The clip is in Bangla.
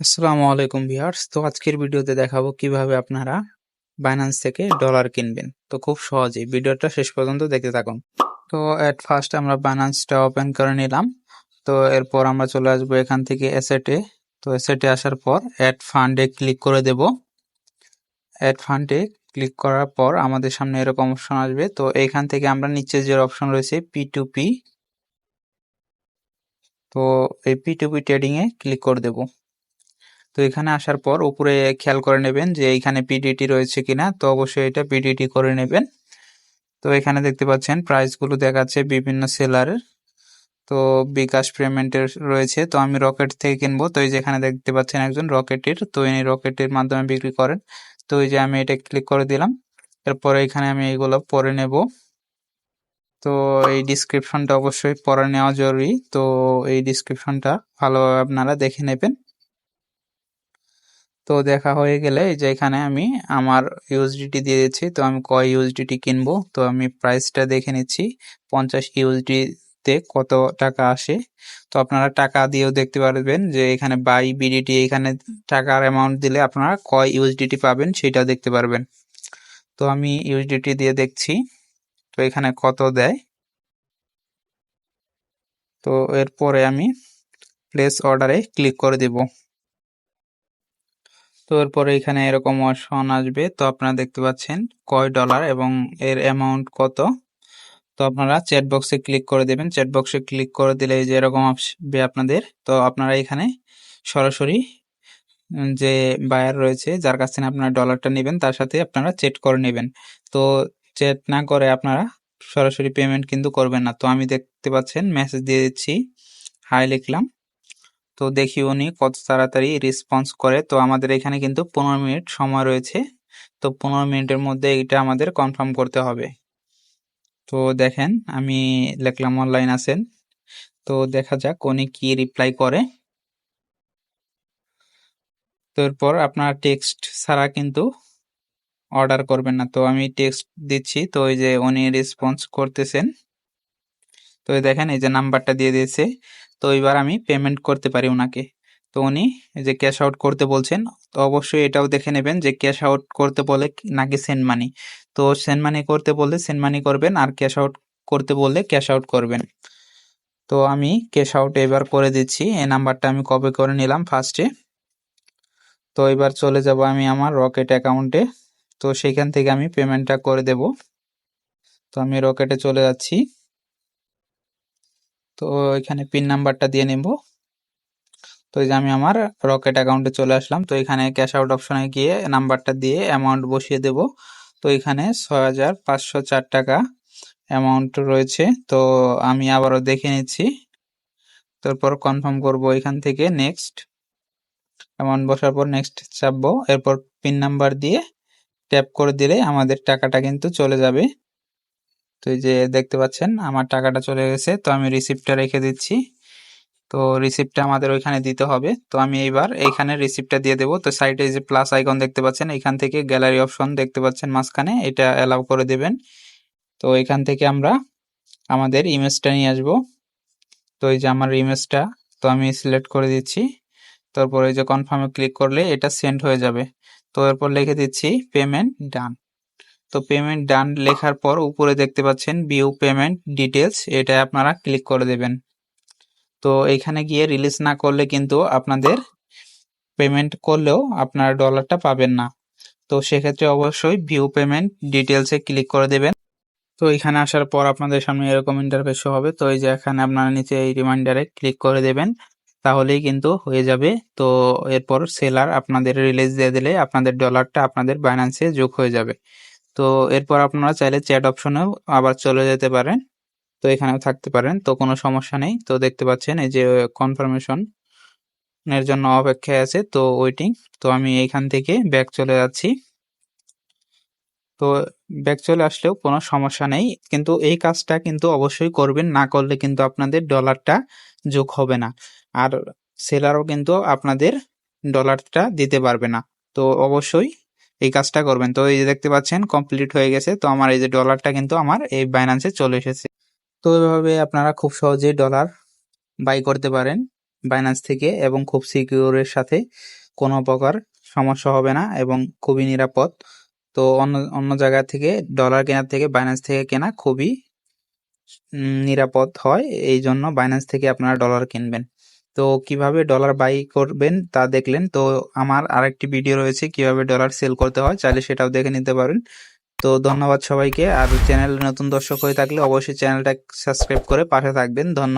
আসসালামু আলাইকুম ভিউয়ার্স। তো আজকের ভিডিওতে দেখাবো কীভাবে আপনারা বাইন্যান্স থেকে ডলার কিনবেন। তো খুব সহজেই ভিডিওটা শেষ পর্যন্ত দেখতে থাকুন। তো এট ফার্স্ট আমরা বাইন্যান্সটা ওপেন করে নিলাম। তো এরপর আমরা চলে আসব এখান থেকে অ্যাসেটে তো অ্যাসেটে আসার পর অ্যাড ফান্ডে ক্লিক করে দেব। অ্যাড ফান্ডে ক্লিক করার পর আমাদের সামনে এরকম অপশন আসবে। তো এইখান থেকে আমরা নিচে যে অপশন রয়েছে পি টু পি তো এই পি টু পি ট্রেডিংয়ে ক্লিক করে দেবো। তো এখানে আসার পর উপরে খেয়াল করে নেবেন যে এইখানে পিডিটি রয়েছে কিনা, তো অবশ্যই এটা পিডিটি করে নেবেন। তো এখানে দেখতে পাচ্ছেন প্রাইসগুলো দেখাচ্ছে বিভিন্ন সেলারের তো বিকাশ পেমেন্টের রয়েছে, তো আমি রকেট থেকে কিনবো। তো এই যে এখানে দেখতে পাচ্ছেন একজন রকেটের তো এই রকেটের মাধ্যমে বিক্রি করেন। তো এই যে আমি এটা ক্লিক করে দিলাম, এরপরে এখানে আমি এইগুলো পরে নেব। তো এই ডিসক্রিপশনটা অবশ্যই পরে নেওয়া জরুরি। তো এই ডিসক্রিপশনটা ভালোভাবে আপনারা দেখে নেবেন। তো দেখা হয়ে গেলে যে এখানে আমি আমার ইউএসডিটি দিয়ে দিচ্ছি, তো আমি কয় ইউএসডিটি কিনবো? তো আমি প্রাইসটা দেখে নিচ্ছি, পঞ্চাশ ইউএসডিতে কত টাকা আসে। তো আপনারা টাকা দিয়েও দেখতে পারবেন যে এখানে বাই বিডিটি এখানে টাকার অ্যামাউন্ট দিলে আপনারা কয় ইউএসডিটি পাবেন সেটা দেখতে পারবেন। তো আমি ইউএসডিটি দিয়ে দেখছি, তো এখানে কত দেয়? তো এরপরে আমি প্লেস অর্ডারে ক্লিক করে দেবো। তো এরপরে এখানে এরকম অপশন আসবে। তো আপনারা দেখতে পাচ্ছেন কয় ডলার এবং এর অ্যামাউন্ট কত? তো আপনারা চ্যাট বক্সে ক্লিক করে দেবেন। চ্যাট বক্সে ক্লিক করে দিলে যে এরকম আসবে আপনাদের। তো আপনারা এখানে সরাসরি যে বায়ার রয়েছে, যার কাছ থেকে আপনারা ডলারটা নেবেন, তার সাথে আপনারা চেট করে নেবেন। তো চেট না করে আপনারা সরাসরি পেমেন্ট কিন্তু করবেন না। তো আমি দেখতে পাচ্ছেন মেসেজ দিয়ে দিচ্ছি। হাই লিখলাম। তো দেখি উনি কত তাড়াতাড়ি রেসপন্স করে। তো আমাদের এখানে কিন্তু পনেরো মিনিট সময় রয়েছে। তো পনেরো মিনিটের মধ্যে এটা আমাদের কনফার্ম করতে হবে। তো দেখেন, আমি লেখলাম অনলাইন আছেন। তো দেখা যাক উনি কি রিপ্লাই করে। তো এরপর আপনার টেক্সট ছাড়া কিন্তু অর্ডার করবেন না। তো আমি টেক্সট দিচ্ছি। তো ওই যে উনি রেসপন্স করতেছেন। তো দেখেন, এই যে নাম্বারটা দিয়ে দিয়েছে। তো এবার আমি পেমেন্ট করতে পারি ওনাকে তো উনি যে ক্যাশ আউট করতে বলছেন, তো অবশ্যই এটাও দেখে নেবেন যে ক্যাশ আউট করতে বলে নাকি সেন্ড মানি তো সেন্ড মানি করতে বললে সেন্ড মানি করবেন, আর ক্যাশ আউট করতে বললে ক্যাশ আউট করবেন। তো আমি ক্যাশ আউট এবার করে দিচ্ছি। এই নাম্বারটা আমি কপি করে নিলাম ফার্স্টে তো এবার চলে যাব আমি আমার রকেট অ্যাকাউন্টে তো সেইখান থেকে আমি পেমেন্টটা করে দেব। তো আমি রকেটে চলে যাচ্ছি। তো এখানে পিন নাম্বারটা দিয়ে নেব। তো এই যে আমি আমার রকেট অ্যাকাউন্টে চলে আসলাম। তো এখানে ক্যাশ আউট অপশনে গিয়ে নাম্বারটা দিয়ে অ্যামাউন্ট বসিয়ে দেব। তো এখানে ছয় হাজার পাঁচশো চার টাকা অ্যামাউন্ট রয়েছে। তো আমি আবারও দেখে নিচ্ছি। তারপর কনফার্ম করব এখান থেকে নেক্সট অ্যামাউন্ট বসার পর নেক্সট চাপবো। এরপর পিন নাম্বার দিয়ে ট্যাপ করে দিলে আমাদের টাকাটা কিন্তু চলে যাবে। তো এই যে দেখতে পাচ্ছেন, আমার টাকাটা চলে গেছে, তো আমি রিসিপ্টটা রেখে দিচ্ছি। তো রিসিপ্টটা আমাদের ওইখানে দিতে হবে। তো আমি এইবার এইখানে রিসিপ্টটা দিয়ে দেবো। তো সাইডে যে প্লাস আইকন দেখতে পাচ্ছেন এখান থেকে গ্যালারি অপশন দেখতে পাচ্ছেন মাঝখানে, এটা অ্যালাউ করে দেবেন। তো এখান থেকে আমরা আমাদের ইমেজটা নিয়ে আসব। তো এই যে আমার ইমেজটা তো আমি সিলেক্ট করে দিচ্ছি। তারপর এই যে কনফার্মে ক্লিক করলে এটা সেন্ড হয়ে যাবে। তো এরপর লিখে দিচ্ছি পেমেন্ট ডান তো পেমেন্ট ডান লেখার পর উপরে দেখতে পাচ্ছেন ভিউ পেমেন্ট ডিটেলস এটা আপনারা ক্লিক করে দেবেন। তো এখানে গিয়ে রিলিজ না করলে কিন্তু আপনাদের পেমেন্ট করলেও আপনার ডলারটা পাবেন না। তো সেক্ষেত্রে অবশ্যই ভিউ পেমেন্ট ডিটেলসে ক্লিক করে দেবেন। তো এখানে আসার পর আপনাদের সামনে এরকম ইন্টারফেস হবে। তো এই যে এখানে আপনারা নিচে এই রিমাইন্ডারে ক্লিক করে দেবেন, তাহলেই কিন্তু হয়ে যাবে। তো এরপর সেলার আপনাদের রিলিজ দিয়ে দিলে আপনাদের ডলারটা আপনাদের বাইন্যান্সে যোগ হয়ে যাবে। তো এরপর আপনারা চাইলে চ্যাট অপশনেও আবার চলে যেতে পারেন। তো এখানেও থাকতে পারেন, তো কোনো সমস্যা নেই। তো দেখতে পাচ্ছেন এই যে কনফার্মেশন এর জন্য অপেক্ষায় আছে, তো ওয়েটিং তো আমি এইখান থেকে ব্যাক চলে যাচ্ছি। তো ব্যাক চলে আসলেও কোনো সমস্যা নেই, কিন্তু এই কাজটা কিন্তু অবশ্যই করবেন, না করলে কিন্তু আপনাদের ডলারটা যোগ হবে না। আর সেলারও কিন্তু আপনাদের ডলারটা দিতে পারবে না। তো অবশ্যই এই কাজটা করবেন। তো এই যে দেখতে পাচ্ছেন কমপ্লিট হয়ে গেছে। তো আমার এই যে ডলারটা কিন্তু আমার এই বাইন্যান্সে চলে এসেছে। তো এভাবে আপনারা খুব সহজেই ডলার বাই করতে পারেন বাইন্যান্স থেকে এবং খুব সিকিউরের সাথে কোনো প্রকার সমস্যা হবে না এবং খুবই নিরাপদ। তো অন্য অন্য জায়গা থেকে ডলার কেনার থেকে বাইন্যান্স থেকে কেনা খুবই নিরাপদ হয়। এই জন্য বাইন্যান্স থেকে আপনারা ডলার কিনবেন। তো কীভাবে ডলার বাই করবেন তা দেখলেন। তো আমার আরেকটি ভিডিও রয়েছে, কীভাবে ডলার সেল করতে হয়, চাইলে সেটাও দেখে নিতে পারেন। তো ধন্যবাদ সবাইকে, আর চ্যানেল নতুন দর্শক হয়ে থাকলে অবশ্যই চ্যানেলটা সাবস্ক্রাইব করে পাশে থাকবেন। ধন্যবাদ।